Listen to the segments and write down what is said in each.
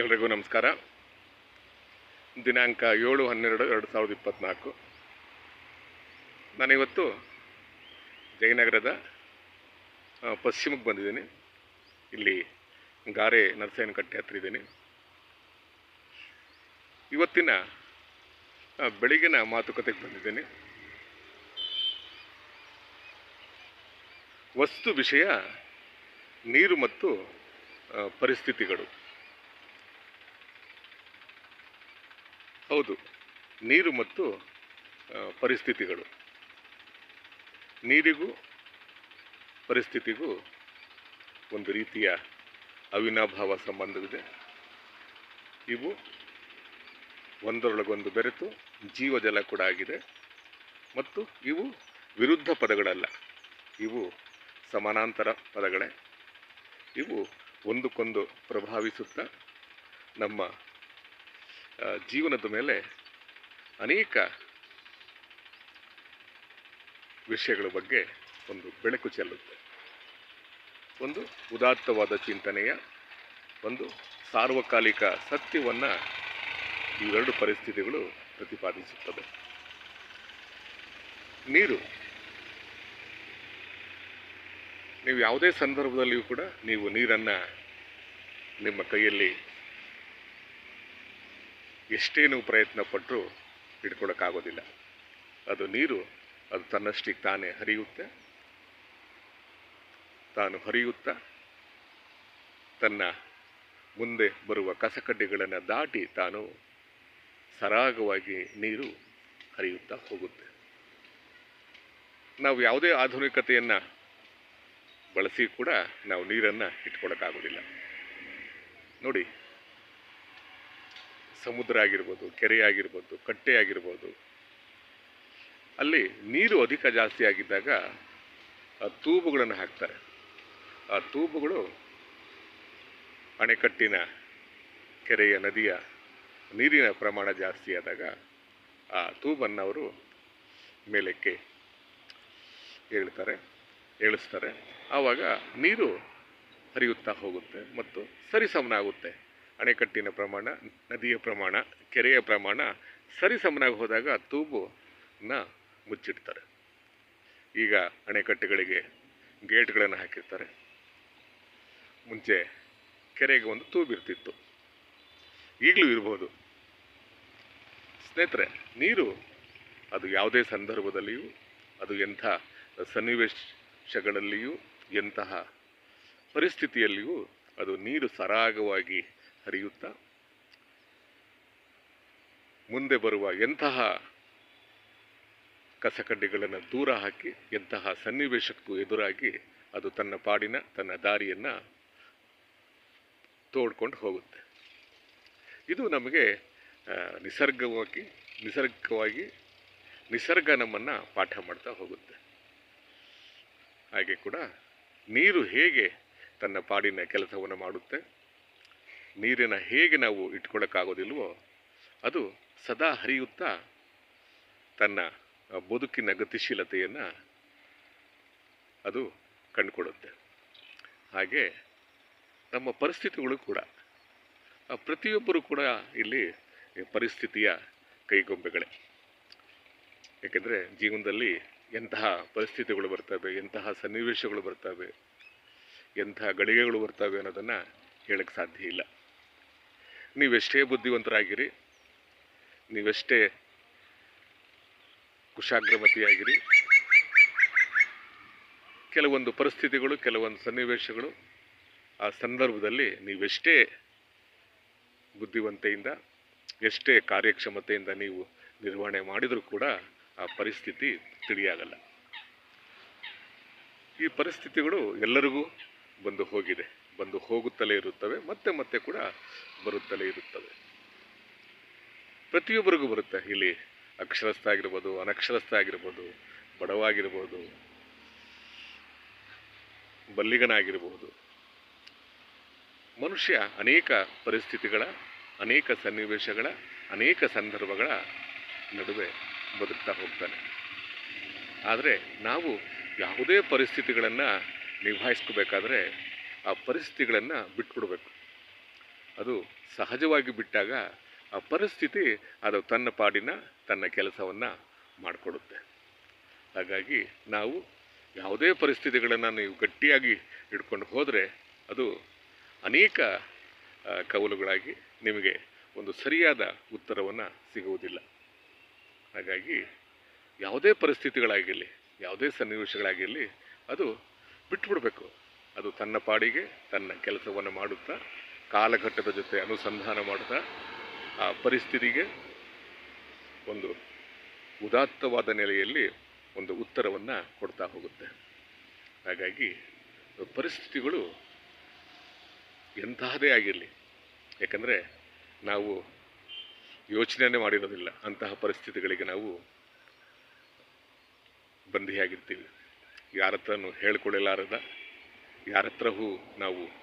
ಎಲ್ರಿಗೂ ನಮಸ್ಕಾರ. ದಿನಾಂಕ ಏಳು ಹನ್ನೆರಡು ಎರಡು ಸಾವಿರದ ಇಪ್ಪತ್ತ್ನಾಲ್ಕು ನಾನಿವತ್ತು ಜಯನಗರದ ಪಶ್ಚಿಮಕ್ಕೆ ಬಂದಿದ್ದೀನಿ. ಇಲ್ಲಿ ಗಾರೆ ನರಸೇನಕಟ್ಟೆ ಹತ್ರ ಇದ್ದೀನಿ. ಇವತ್ತಿನ ಬೆಳಿಗಿನ ಮಾತುಕತೆಗೆ ಬಂದಿದ್ದೀನಿ. ವಸ್ತು ವಿಷಯ, ನೀರು ಮತ್ತು ಪರಿಸ್ಥಿತಿಗಳು. ಹೌದು, ನೀರು ಮತ್ತು ಪರಿಸ್ಥಿತಿಗಳು. ನೀರಿಗೂ, ಪರಿಸ್ಥಿತಿಗೂ ಒಂದು ರೀತಿಯ ಅವಿನಾಭಾವ ಸಂಬಂಧವಿದೆ. ಇವು ಒಂದರೊಳಗೊಂದು ಬೆರೆತು ಜೀವಜಲ ಕೂಡ ಆಗಿದೆ. ಮತ್ತು ಇವು ವಿರುದ್ಧ ಪದಗಳಲ್ಲ. ಇವು ಸಮಾನಾಂತರ ಪದಗಳೇ. ಇವು ಒಂದಕ್ಕೊಂದು ಪ್ರಭಾವಿಸುತ್ತಾ ನಮ್ಮ ಜೀವನದ ಮೇಲೆ ಅನೇಕ ವಿಷಯಗಳ ಬಗ್ಗೆ ಒಂದು ಬೆಳಕು ಚೆಲ್ಲುತ್ತೆ. ಒಂದು ಉದಾತ್ತವಾದ ಚಿಂತನೆಯ, ಒಂದು ಸಾರ್ವಕಾಲಿಕ ಸತ್ಯವನ್ನು ಇವೆರಡು ಪರಿಸ್ಥಿತಿಗಳು ಪ್ರತಿಪಾದಿಸುತ್ತದೆ ನೀರು. ನೀವು ಯಾವುದೇ ಸಂದರ್ಭದಲ್ಲಿಯೂ ಕೂಡ ನೀವು ನೀರನ್ನು ನಿಮ್ಮ ಕೈಯಲ್ಲಿ ಎಷ್ಟೇ ನೀವು ಪ್ರಯತ್ನ ಪಟ್ಟರೂ ಹಿಡ್ಕೊಳಕ್ಕಾಗೋದಿಲ್ಲ. ಅದು ನೀರು, ಅದು ತನ್ನಷ್ಟಿಗೆ ತಾನೇ ಹರಿಯುತ್ತೆ. ತಾನು ಹರಿಯುತ್ತಾ, ತನ್ನ ಮುಂದೆ ಬರುವ ಕಸಕಡ್ಡಿಗಳನ್ನು ದಾಟಿ ತಾನು ಸರಾಗವಾಗಿ ನೀರು ಹರಿಯುತ್ತಾ ಹೋಗುತ್ತೆ. ನಾವು ಯಾವುದೇ ಆಧುನಿಕತೆಯನ್ನು ಬಳಸಿ ಕೂಡ ನಾವು ನೀರನ್ನು ಇಟ್ಕೊಳ್ಳೋಕ್ಕಾಗೋದಿಲ್ಲ ನೋಡಿ ಸಮುದ್ರ ಆಗಿರ್ಬೋದು, ಕೆರೆ ಆಗಿರ್ಬೋದು, ಕಟ್ಟೆ ಆಗಿರ್ಬೋದು. ಅಲ್ಲಿ ನೀರು ಅಧಿಕ ಜಾಸ್ತಿ ಆಗಿದ್ದಾಗ ಆ ತೂಬುಗಳನ್ನು ಹಾಕ್ತಾರೆ. ಆ ತೂಬುಗಳು ಅಣೆಕಟ್ಟಿನ ಕೆರೆಯ ನದಿಯ ನೀರಿನ ಪ್ರಮಾಣ ಜಾಸ್ತಿ ಆದಾಗ ಆ ತೂಬನ್ನು ಅವರು ಮೇಲಕ್ಕೆ ಏಳ್ತಾರೆ, ಏಳಿಸ್ತಾರೆ. ಆವಾಗ ನೀರು ಹರಿಯುತ್ತಾ ಹೋಗುತ್ತೆ ಮತ್ತು ಸರಿಸಮನಾಗುತ್ತೆ. ಅಣೆಕಟ್ಟಿನ ಪ್ರಮಾಣ, ನದಿಯ ಪ್ರಮಾಣ, ಕೆರೆಯ ಪ್ರಮಾಣ ಸರಿಸಮನಾಗಿ ಹೋದಾಗ ಆ ತೂಬುನ ಮುಚ್ಚಿಡ್ತಾರೆ. ಈಗ ಅಣೆಕಟ್ಟೆಗಳಿಗೆ ಗೇಟ್ಗಳನ್ನು ಹಾಕಿರ್ತಾರೆ. ಮುಂಚೆ ಕೆರೆಗೆ ಒಂದು ತೂಬಿರ್ತಿತ್ತು ಈಗಲೂ ಇರ್ಬೋದು. ಸ್ನೇಹಿತರೆ, ನೀರು ಅದು ಯಾವುದೇ ಸಂದರ್ಭದಲ್ಲಿಯೂ, ಅದು ಎಂಥ ಸನ್ನಿವೇಶಗಳಲ್ಲಿಯೂ, ಎಂತಹ ಪರಿಸ್ಥಿತಿಯಲ್ಲಿಯೂ ಅದು ನೀರು ಸರಾಗವಾಗಿ ಹರಿಯುತ್ತಾ? ಮುಂದೆ ಬರುವ ಎಂತಹ ಕಸಕಡ್ಡಿಗಳನ್ನು ದೂರ ಹಾಕಿ, ಎಂತಹ ಸನ್ನಿವೇಶಕ್ಕೂ ಎದುರಾಗಿ ಅದು ತನ್ನ ಪಾಡಿನ, ತನ್ನ ದಾರಿಯನ್ನು ತೋಡ್ಕೊಂಡು ಹೋಗುತ್ತೆ. ಇದು ನಮಗೆ ನಿಸರ್ಗವಾಗಿ ನಿಸರ್ಗವಾಗಿ, ನಿಸರ್ಗ ನಮ್ಮನ್ನು ಪಾಠ ಮಾಡ್ತಾ ಹೋಗುತ್ತೆ. ಹಾಗೆ ಕೂಡ ನೀರು ಹೇಗೆ ತನ್ನ ಪಾಡಿನ ಕೆಲಸವನ್ನು ಮಾಡುತ್ತೆ ನೀರಿನ ಹೇಗೆ ನಾವು ಇಟ್ಕೊಳ್ಳೋಕ್ಕಾಗೋದಿಲ್ವೋ ಅದು ಸದಾ ಹರಿಯುತ್ತಾ ತನ್ನ ಬದುಕಿನ ಗತಿಶೀಲತೆಯನ್ನು ಅದು ಕಂಡುಕೊಡುತ್ತೆ ಹಾಗೆ ನಮ್ಮ ಪರಿಸ್ಥಿತಿಗಳು ಕೂಡ, ಪ್ರತಿಯೊಬ್ಬರು ಕೂಡ ಇಲ್ಲಿ ಪರಿಸ್ಥಿತಿಯ ಕೈಗೊಂಬೆಗಳೇ. ಏಕೆಂದರೆ ಜೀವನದಲ್ಲಿ ಎಂತಹ ಪರಿಸ್ಥಿತಿಗಳು ಬರ್ತವೆ, ಎಂತಹ ಸನ್ನಿವೇಶಗಳು ಬರ್ತವೆ, ಎಂತಹ ಗಳಿಗೆಗಳು ಬರ್ತವೆ ಅನ್ನೋದನ್ನು ಹೇಳಕ್ಕೆ ಸಾಧ್ಯ ಇಲ್ಲ. ನೀವೆಷ್ಟೇ ಬುದ್ಧಿವಂತರಾಗಿರಿ, ನೀವೆಷ್ಟೇ ಕುಶಾಗ್ರಮತಿಯಾಗಿರಿ, ಕೆಲವೊಂದು ಪರಿಸ್ಥಿತಿಗಳು, ಕೆಲವೊಂದು ಸನ್ನಿವೇಶಗಳು ಆ ಸಂದರ್ಭದಲ್ಲಿ ನೀವೆಷ್ಟೇ ಬುದ್ಧಿವಂತೆಯಿಂದ, ಎಷ್ಟೇ ಕಾರ್ಯಕ್ಷಮತೆಯಿಂದ ನೀವು ನಿರ್ವಹಣೆ ಮಾಡಿದರೂ ಕೂಡ ಆ ಪರಿಸ್ಥಿತಿ ತಿಳಿಯಾಗಲ್ಲ. ಈ ಪರಿಸ್ಥಿತಿಗಳು ಎಲ್ಲರಿಗೂ ಬಂದು ಹೋಗಿದೆ. ಬಂದು ಹೋಗುತ್ತಲೇ ಇರುತ್ತವೆ, ಮತ್ತೆ ಮತ್ತೆ ಕೂಡ ಬರುತ್ತಲೇ ಇರುತ್ತವೆ. ಪ್ರತಿಯೊಬ್ಬರಿಗೂ ಬರುತ್ತೆ. ಇಲ್ಲಿ ಅಕ್ಷರಸ್ಥ ಆಗಿರ್ಬೋದು, ಅನಕ್ಷರಸ್ಥ ಆಗಿರ್ಬೋದು, ಬಡವಾಗಿರ್ಬೋದು, ಬಲ್ಲಿಗನಾಗಿರ್ಬೋದು. ಮನುಷ್ಯ ಅನೇಕ ಪರಿಸ್ಥಿತಿಗಳ, ಅನೇಕ ಸನ್ನಿವೇಶಗಳ, ಅನೇಕ ಸಂದರ್ಭಗಳ ನಡುವೆ ಬದುಕ್ತಾ ಹೋಗ್ತಾನೆ. ಆದರೆ ನಾವು ಯಾವುದೇ ಪರಿಸ್ಥಿತಿಗಳನ್ನು ನಿಭಾಯಿಸ್ಕೋಬೇಕಾದ್ರೆ ಆ ಪರಿಸ್ಥಿತಿಗಳನ್ನು ಬಿಟ್ಬಿಡ್ಬೇಕು. ಅದು ಸಹಜವಾಗಿ ಬಿಟ್ಟಾಗ ಆ ಪರಿಸ್ಥಿತಿ ಅದು ತನ್ನ ಪಾಡಿನ ತನ್ನ ಕೆಲಸವನ್ನು ಮಾಡಿಕೊಡುತ್ತೆ. ಹಾಗಾಗಿ ನಾವು ಯಾವುದೇ ಪರಿಸ್ಥಿತಿಗಳನ್ನು ನೀವು ಗಟ್ಟಿಯಾಗಿ ಇಟ್ಕೊಂಡು ಹೋದರೆ ಅದು ಅನೇಕ ಕವಲುಗಳಾಗಿ ನಿಮಗೆ ಒಂದು ಸರಿಯಾದ ಉತ್ತರವನ್ನು ಸಿಗುವುದಿಲ್ಲ. ಹಾಗಾಗಿ ಯಾವುದೇ ಪರಿಸ್ಥಿತಿಗಳಾಗಿರಲಿ, ಯಾವುದೇ ಸನ್ನಿವೇಶಗಳಾಗಿರಲಿ ಅದು ಬಿಟ್ಬಿಡಬೇಕು. ಅದು ತನ್ನ ಪಾಡಿಗೆ ತನ್ನ ಕೆಲಸವನ್ನು ಮಾಡುತ್ತಾ, ಕಾಲಘಟ್ಟದ ಜೊತೆ ಅನುಸಂಧಾನ ಮಾಡುತ್ತಾ, ಆ ಪರಿಸ್ಥಿತಿಗೆ ಒಂದು ಉದಾತ್ತವಾದ ನೆಲೆಯಲ್ಲಿ ಒಂದು ಉತ್ತರವನ್ನು ಕೊಡ್ತಾ ಹೋಗುತ್ತೆ. ಹಾಗಾಗಿ ಪರಿಸ್ಥಿತಿಗಳು ಎಂತಹದೇ ಆಗಿರಲಿ. ಯಾಕಂದರೆ ನಾವು ಯೋಚನೆಯನ್ನೇ ಮಾಡಿರೋದಿಲ್ಲ. ಅಂತಹ ಪರಿಸ್ಥಿತಿಗಳಿಗೆ ನಾವು ಬಂಧಿಯಾಗಿರ್ತೀವಿ. ಯಾರ ಹತ್ರನೂ ಹೇಳ್ಕೊಳ್ಳಲಾರದ ಯಾರ ಹತ್ರವೂ ನಾವು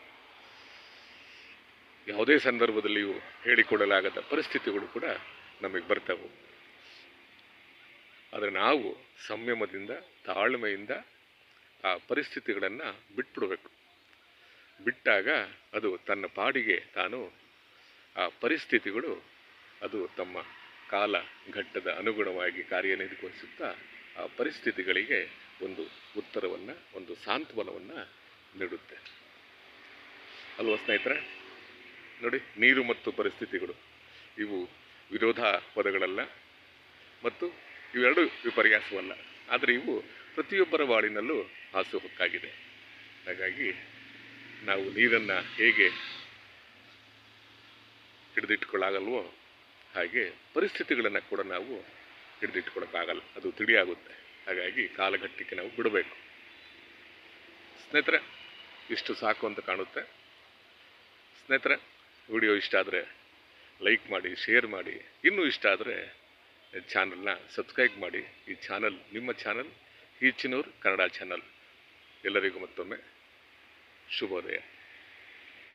ಯಾವುದೇ ಸಂದರ್ಭದಲ್ಲಿಯೂ ಹೇಳಿಕೊಡಲಾಗದ ಪರಿಸ್ಥಿತಿಗಳು ಕೂಡ ನಮಗೆ ಬರ್ತವೆ. ಆದರೆ ನಾವು ಸಂಯಮದಿಂದ, ತಾಳ್ಮೆಯಿಂದ ಆ ಪರಿಸ್ಥಿತಿಗಳನ್ನು ಬಿಟ್ಬಿಡಬೇಕು. ಬಿಟ್ಟಾಗ ಅದು ತನ್ನ ಪಾಡಿಗೆ ತಾನು ಆ ಪರಿಸ್ಥಿತಿಗಳು ಅದು ತಮ್ಮ ಕಾಲ ಘಟ್ಟದ ಅನುಗುಣವಾಗಿ ಕಾರ್ಯನಿರ್ವಹಿಸುತ್ತಾ ಆ ಪರಿಸ್ಥಿತಿಗಳಿಗೆ ಒಂದು ಉತ್ತರವನ್ನು, ಒಂದು ಸಾಂತ್ವನವನ್ನು ನೀಡುತ್ತೆ. ಅಲ್ವ ಸ್ನೇಹಿತರೆ? ನೋಡಿ, ನೀರು ಮತ್ತು ಪರಿಸ್ಥಿತಿಗಳು. ಇವು ವಿರೋಧ ಪದಗಳಲ್ಲ ಮತ್ತು ಇವೆರಡು ವಿಪರ್ಯಾಸವಲ್ಲ. ಆದರೆ ಇವು ಪ್ರತಿಯೊಬ್ಬರ ಬಾಳಿನಲ್ಲೂ ಹಾಸುಹೊಕ್ಕಾಗಿದೆ ಹಾಗಾಗಿ ನಾವು ನೀರನ್ನು ಹೇಗೆ ಹಿಡಿದಿಟ್ಕೊಳ್ಳಾಗಲ್ವೋ ಹಾಗೆ ಪರಿಸ್ಥಿತಿಗಳನ್ನು ಕೂಡ ನಾವು ಹಿಡಿದಿಟ್ಕೊಳಕ್ಕಾಗಲ್ಲ ಅದು ತಿಳಿಯಾಗುತ್ತೆ. ಹಾಗಾಗಿ ಕಾಲಘಟ್ಟಕ್ಕೆ ನಾವು ಬಿಡಬೇಕು. ಸ್ನೇಹಿತರೆ ಇಷ್ಟು ಸಾಕು ಅಂತ ಕಾಣುತ್ತೆ. ಸ್ನೇಹಿತರೆ, ವಿಡಿಯೋ ಇಷ್ಟ ಆದರೆ ಲೈಕ್ ಮಾಡಿ, ಶೇರ್ ಮಾಡಿ. ಇನ್ನೂ ಇಷ್ಟ ಆದರೆ ಚಾನಲ್ನ ಸಬ್ಸ್ಕ್ರೈಬ್ ಮಾಡಿ. ಈ ಚಾನಲ್, ನಿಮ್ಮ ಚಾನಲ್ ಈಚಿನೂರ್ ಕನ್ನಡ ಚಾನಲ್. ಎಲ್ಲರಿಗೂ ಮತ್ತೊಮ್ಮೆ ಶುಭೋದಯ.